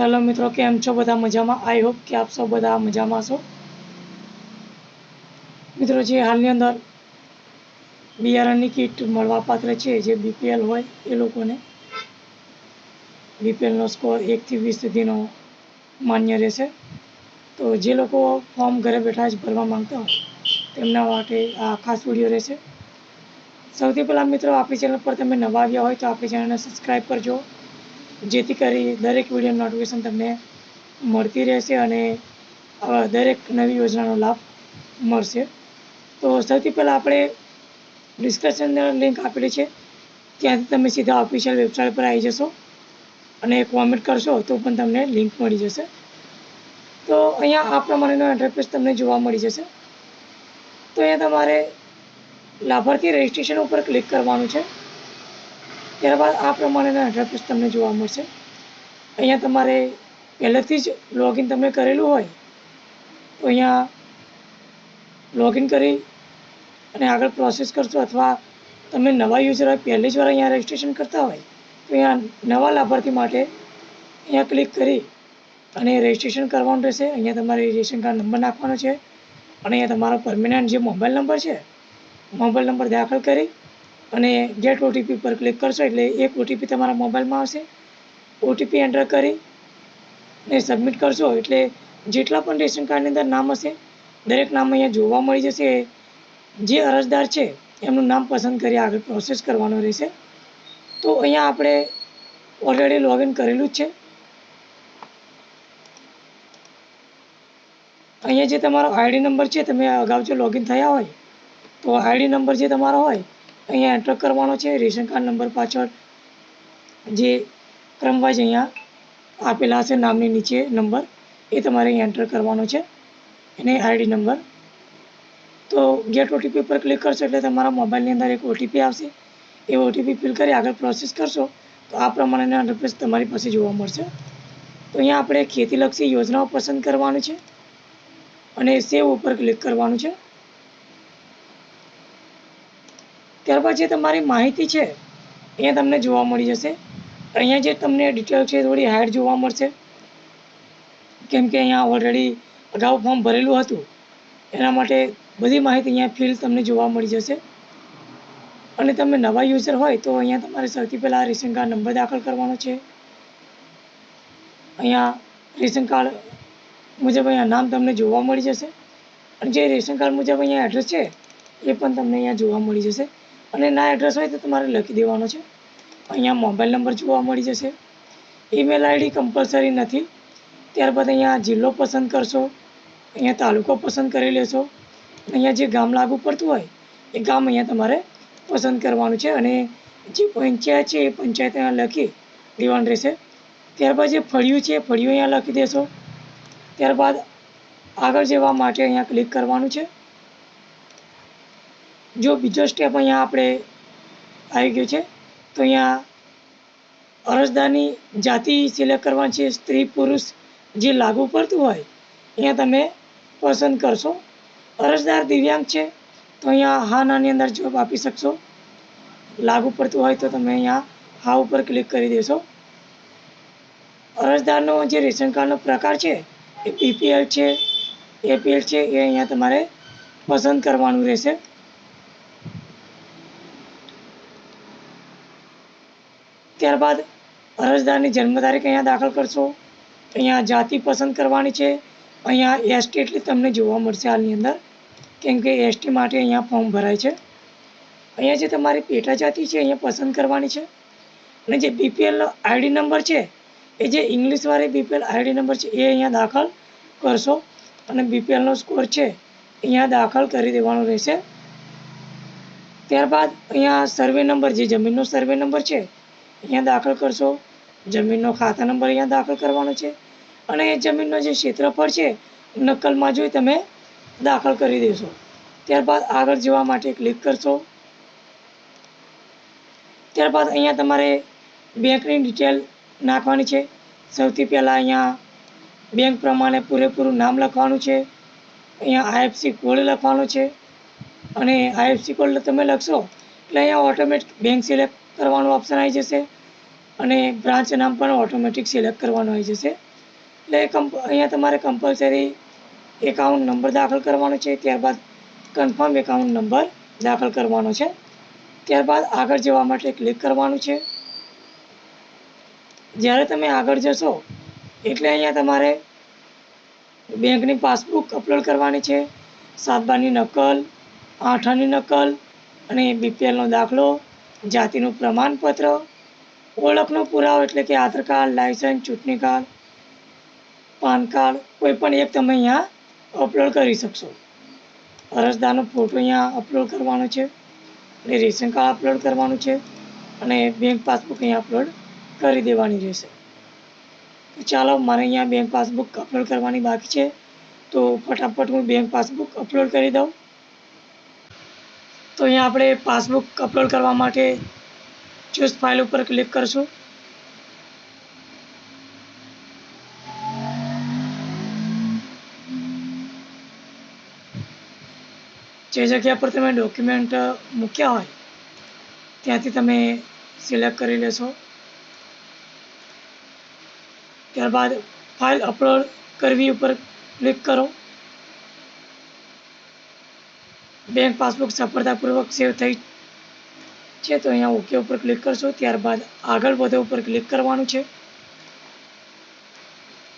Hello મિત્રો, કેમ છો? બધા મજામાં? આઈ હોપ કે આપ સૌ બધા મજામાં છો મિત્રો, જે હાલની અંદર બિયારણની કીટ મળવાપાત્ર છે, જે બીપીએલ હોય, એ લોકોને બીપીએલનો સ્કોર એકથી વીસ સુધીનો માન્ય રહેશે. તો જે લોકો ફોર્મ ઘરે બેઠા જ ભરવા માંગતા હોય, તેમના માટે આ ખાસ વીડિયો રહેશે. સૌથી પહેલાં મિત્રો, આપણી ચેનલ પર તમે નવા આવ્યા હોય તો આપણી ચેનલને સબસ્ક્રાઈબ કરજો. જેથી કરી દરેક વીડિયો નોટિફિકેશન તમને મળતી રહેશે અને આવા દરેક નવી યોજનાનો લાભ મળશે. તો સૌથી પહેલાં આપણે ડિસ્કશન લિંક આપેલી છે. ત્યાંથી તમે સીધા ઓફિશિયલ વેબસાઇટ પર આવી જશો અને કોમેન્ટ કરશો તો પણ તમને લિંક મળી જશે. તો અહીંયા આ પ્રમાણેનો ઇન્ટરફેસ તમને જોવા મળી જશે. તો અહીંયા તમારે લાભાર્થી રજિસ્ટ્રેશન ઉપર ક્લિક કરવાનું છે. ત્યારબાદ આ પ્રમાણેના ઇન્ટરફેસ તમને જોવા મળશે. અહીંયા તમારે પહેલેથી જ લોગિન તમે કરેલું હોય, તો અહીંયા લોગિન કરી અને આગળ પ્રોસેસ કરશો અથવા તમે નવા યુઝર હોય, પહેલી જ વાર અહીંયા રજિસ્ટ્રેશન કરતા હોય, તો અહીંયા નવા લાભાર્થી માટે અહીંયા ક્લિક કરી અને રજિસ્ટ્રેશન કરવાનું રહેશે. અહીંયા તમારે રેશન કાર્ડ નંબર નાખવાનો છે અને અહીંયા તમારો પરમેનન્ટ જે મોબાઈલ નંબર છે મોબાઈલ નંબર દાખલ કરી અને ગેટ ઓટીપી પર ક્લિક કરશો એટલે એક ઓટીપી તમારા મોબાઈલમાં આવશે. ઓટીપી એન્ટર કરી ને સબમિટ કરશો એટલે જેટલા પણ રેશન કાર્ડની અંદર નામ હશે, દરેક નામ અહીંયા જોવા મળી જશે. જે અરજદાર છે, એમનું નામ પસંદ કરી આગળ પ્રોસેસ કરવાનો રહેશે. તો અહીંયા આપણે ઓલરેડી લોગિન કરેલું જ છે. અહીંયા જે તમારો આઈડી નંબર છે, તમે અગાઉ જો લોગિન થયા હોય, તો આઈડી નંબર જે તમારો હોય અહીંયા એન્ટર કરવાનો છે. રેશન કાર્ડ નંબર પાછળ જે ક્રમવાઇઝ અહીંયા આપેલા હશે નામની નીચે નંબર એ તમારે અહીંયા એન્ટર કરવાનો છે. એને આઈડી નંબર તો ગેટ ઓટીપી પર ક્લિક કરશો એટલે તમારા મોબાઈલની અંદર એક ઓટીપી આવશે. એ ઓટીપી ફિલ કરી આગળ પ્રોસેસ કરશો, તો આ પ્રમાણેના ઇન્ટરફેસ તમારી પાસે જોવા મળશે. તો અહીંયા આપણે ખેતીલક્ષી યોજનાઓ પસંદ કરવાની છે અને સેવ ઉપર ક્લિક કરવાનું છે. ત્યારબાદ જે તમારી માહિતી છે અહીંયા તમને જોવા મળી જશે. અહીંયા જે તમને ડિટેલ છે, થોડી હાઈડ જોવા મળશે. કેમ કે અહીંયા ઓલરેડી અગાઉ ફોર્મ ભરેલું હતું. એના માટે બધી માહિતી અહીંયા ફિલ તમને જોવા મળી જશે. અને તમે નવા યુઝર હોય તો અહીંયા તમારે સૌથી પહેલાં રેશન કાર્ડ નંબર દાખલ કરવાનો છે. અહીંયા રેશન કાર્ડ મુજબ અહીંયા નામ તમને જોવા મળી જશે. અને જે રેશન કાર્ડ મુજબ અહીંયા એડ્રેસ છે, એ પણ તમને અહીંયા જોવા મળી જશે. અને ના એડ્રેસ હોય તો તમારે લખી દેવાનો છે. અહીંયા મોબાઈલ નંબર જોવા મળી જશે. ઈમેલ આઈડી કમ્પલસરી નથી. ત્યારબાદ અહીંયા જિલ્લો પસંદ કરશો. અહીંયા તાલુકો પસંદ કરી લેશો. અહીંયા જે ગામ લાગુ પડતું હોય, એ ગામ અહીંયા તમારે પસંદ કરવાનું છે અને જે પંચાયત છે, એ પંચાયત અહીંયા લખી દેવાનું રહેશે. ત્યારબાદ જે ફળિયું છે, એ ફળિયું અહીંયા લખી દેશો. ત્યારબાદ આગળ જવા માટે અહીંયા ક્લિક કરવાનું છે. જો બીજો સ્ટેપ અહીંયા આપણે આવી ગયો છે, તો અહીંયા અરજદારની જાતિ સિલેક્ટ કરવાની છે, સ્ત્રી, પુરુષ જે લાગુ પડતું હોય, અહીંયા તમે પસંદ કરશો. અરજદાર દિવ્યાંગ છે, તો અહીંયા હા નાની અંદર જવાબ આપી શકશો. લાગુ પડતું હોય તો તમે અહીંયા હા ઉપર ક્લિક કરી દેશો. અરજદારનો જે રેશન કાર્ડનો પ્રકાર છે, એ પીપીએલ છે, એપીએલ છે, એ અહીંયા તમારે પસંદ કરવાનું રહેશે. ત્યારબાદ અરજદારની જન્મ તારીખ અહીંયા દાખલ કરશો. અહીંયા જાતિ પસંદ કરવાની છે. અહીંયા એસટી એટલે તમને જોવા મળશે હાલની અંદર, કેમ કે એસટી માટે અહીંયા ફોર્મ ભરાય છે. અહીંયા જે તમારી પેટા જાતિ છે, અહીંયા પસંદ કરવાની છે. અને જે બીપીએલનો આઈડી નંબર છે, એ જે ઇંગ્લિશવાળી બીપીએલ આઈડી નંબર છે, એ અહીંયા દાખલ કરશો. અને બીપીએલનો સ્કોર છે, અહીંયા દાખલ કરી દેવાનો રહેશે. ત્યારબાદ અહીંયા સર્વે નંબર જે જમીનનો સર્વે નંબર છે અહીંયા દાખલ કરશો. જમીનનો ખાતા નંબર અહીંયા દાખલ કરવાનો છે. અને એ જમીનનો જે ક્ષેત્રફળ છે, નકલમાં જોઈ તમે દાખલ કરી દેશો. ત્યારબાદ આગળ જવા માટે ક્લિક કરશો. ત્યારબાદ અહીંયા તમારે બેંકની ડિટેલ નાખવાની છે. સૌથી પહેલાં અહીંયા બેંક પ્રમાણે પૂરેપૂરું નામ લખવાનું છે. અહીંયા આઈએફસી કોડ લખવાનો છે. અને આઈએફસી કોડ તમે લખશો એટલે અહીંયા ઓટોમેટિક બેંક સિલેક્ટ કરવાનું ઓપ્શન આવી જશે. અને બ્રાન્ચ નામ પણ ઓટોમેટિક સિલેક્ટ કરવાનું આવી જશે. એટલે કમ્પ અહીંયા તમારે કમ્પલસરી એકાઉન્ટ નંબર દાખલ કરવાનો છે. ત્યારબાદ કન્ફર્મ એકાઉન્ટ નંબર દાખલ કરવાનો છે. ત્યારબાદ આગળ જવા માટે ક્લિક કરવાનું છે. જ્યારે તમે આગળ જશો, એટલે અહીંયા તમારે બેંકની પાસબુક અપલોડ કરવાની છે. સાત બારની નકલ, આઠ નકલ અને બીપીએલનો દાખલો જાતિનું પ્રમાણપત્ર, ઓળખનો પુરાવો એટલે કે આધાર કાર્ડ, લાયસન્સ, ચૂંટણી કાર્ડ, પાન કાર્ડ, કોઈ પણ એક તમે અહીંયા અપલોડ કરી શકશો. અરજદારનો ફોટો અહીંયા અપલોડ કરવાનો છે અને રેશન કાર્ડ અપલોડ કરવાનું છે અને બેંક પાસબુક અહીંયા અપલોડ કરી દેવાની રહેશે. ચાલો, મારે અહીંયા બેંક પાસબુક અપલોડ કરવાની બાકી છે. તો ફટાફટ હું બેંક પાસબુક અપલોડ કરી દઉં. તો અહીંયા આપણે પાસબુક અપલોડ કરવા માટે ચૂઝ ફાઇલ ઉપર ક્લિક કરશું. જે જગ્યા પર તમે ડોક્યુમેન્ટ મૂક્યા હોય, ત્યાંથી તમે સિલેક્ટ કરી લેશો. ત્યારબાદ ફાઇલ અપલોડ કરવી ઉપર ક્લિક કરો. બેંક પાસબુક સફળતાપૂર્વક સેવ થઈ છે, તો અહીંયા ઓકે ઉપર ક્લિક કરશો. ત્યારબાદ આગળ વધો ઉપર ક્લિક કરવાનું છે.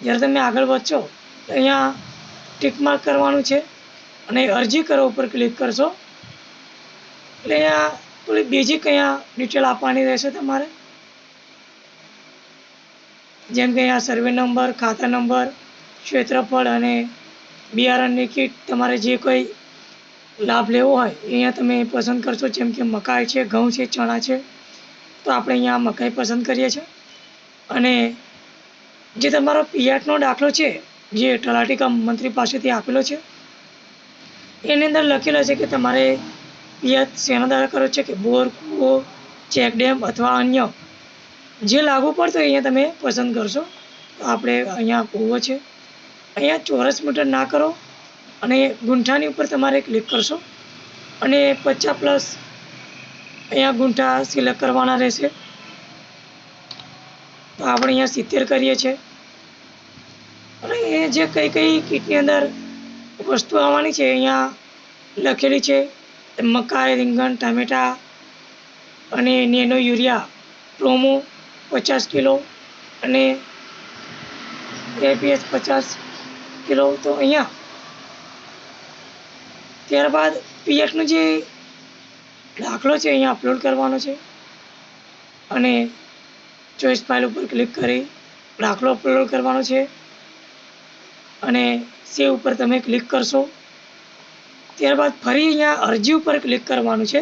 જ્યારે તમે આગળ વધશો અહીંયા ટિક માર્ક કરવાનું છે અને અરજી કરો ઉપર ક્લિક કરશો. એટલે અહીંયા થોડી બેઝિક અહીંયા ડિટેલ આપવાની રહેશે તમારે. જેમ કે અહીંયા સર્વે નંબર, ખાતા નંબર, ક્ષેત્રફળ અને બિયારણની કીટ, તમારે જે કોઈ લાભ લેવો હોય, અહીંયા તમે પસંદ કરશો, જેમ કે મકાઈ છે, ઘઉં છે, ચણા છે, તો આપણે અહીંયા મકાઈ પસંદ કરીએ છીએ. અને જે તમારો પિયાટનો દાખલો છે, જે તલાટી કામ મંત્રી પાસેથી આપેલો છે, એની અંદર લખેલો છે કે તમારે પિયત શેના દ્વારા કરો છે કે બોર, કૂવો, ચેક ડેમ અથવા અન્ય. જે લાગુ પડતો અહીંયા તમે પસંદ કરશો. તો આપણે અહીંયા કૂવો છે. અહીંયા ચોરસ મીટર ના કરો. અને ગુંઠાની ઉપર તમારે ક્લિક કરશો. અને પચાસ પ્લસ અહીંયા ગુંઠા સિલેક્ટ કરવાના રહેશે. તો આપણે અહીંયા સિત્તેર કરીએ છીએ. અને એ જે કઈ કઈ કીટની અંદર વસ્તુ આવવાની છે અહીંયા લખેલી છે. મકાઈ, રીંગણ, ટામેટાં અને નેનો યુરિયા, પ્રોમો પચાસ કિલો અને એપીએસ પચાસ કિલો. તો અહીંયા ત્યારબાદ પીએફનો જે દાખલો છે અહીંયા અપલોડ કરવાનો છે અને ચોઈસ ફાઇલ ઉપર ક્લિક કરી દાખલો અપલોડ કરવાનો છે અને સેવ ઉપર તમે ક્લિક કરશો. ત્યારબાદ ફરી અહીંયા અરજી ઉપર ક્લિક કરવાનું છે.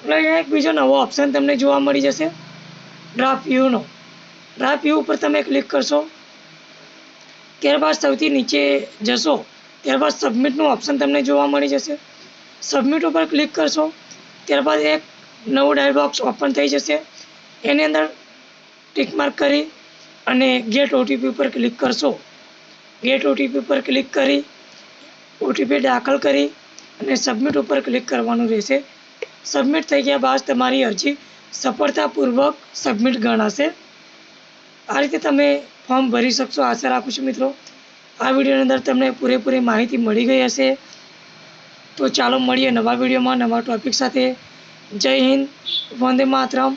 એટલે અહીંયા એક બીજો નવો ઓપ્શન તમને જોવા મળી જશે. ડ્રાફ્ટ વ્યૂનો. ડ્રાફ્ટ વ્યૂ ઉપર તમે ક્લિક કરશો. ત્યારબાદ સૌથી નીચે જશો. ત્યારબાદ સબમિટનું ઓપ્શન તમને જોવા મળી જશે. સબમિટ ઉપર ક્લિક કરશો, ત્યારબાદ એક નવું ડાયલ બોક્સ ઓપન થઈ જશે. એની અંદર ટિક માર્ક કરી અને ગેટ ઓટીપી ઉપર ક્લિક કરશો. ગેટ ઓટીપી ઉપર ક્લિક કરી ઓટીપી દાખલ કરી અને સબમિટ ઉપર ક્લિક કરવાનું રહેશે. સબમિટ થઈ ગયા બાદ તમારી અરજી સફળતાપૂર્વક સબમિટ ગણાશે. આ રીતે તમે ફોર્મ ભરી શકશો. આશા રાખું છું મિત્રો. આ વિડીયોની અંદર તમને પૂરેપૂરી માહિતી મળી ગઈ હશે. તો ચાલો મળીએ નવા વિડીયોમાં નવા ટોપિક સાથે. જય હિન્દ, વંદે માતરમ.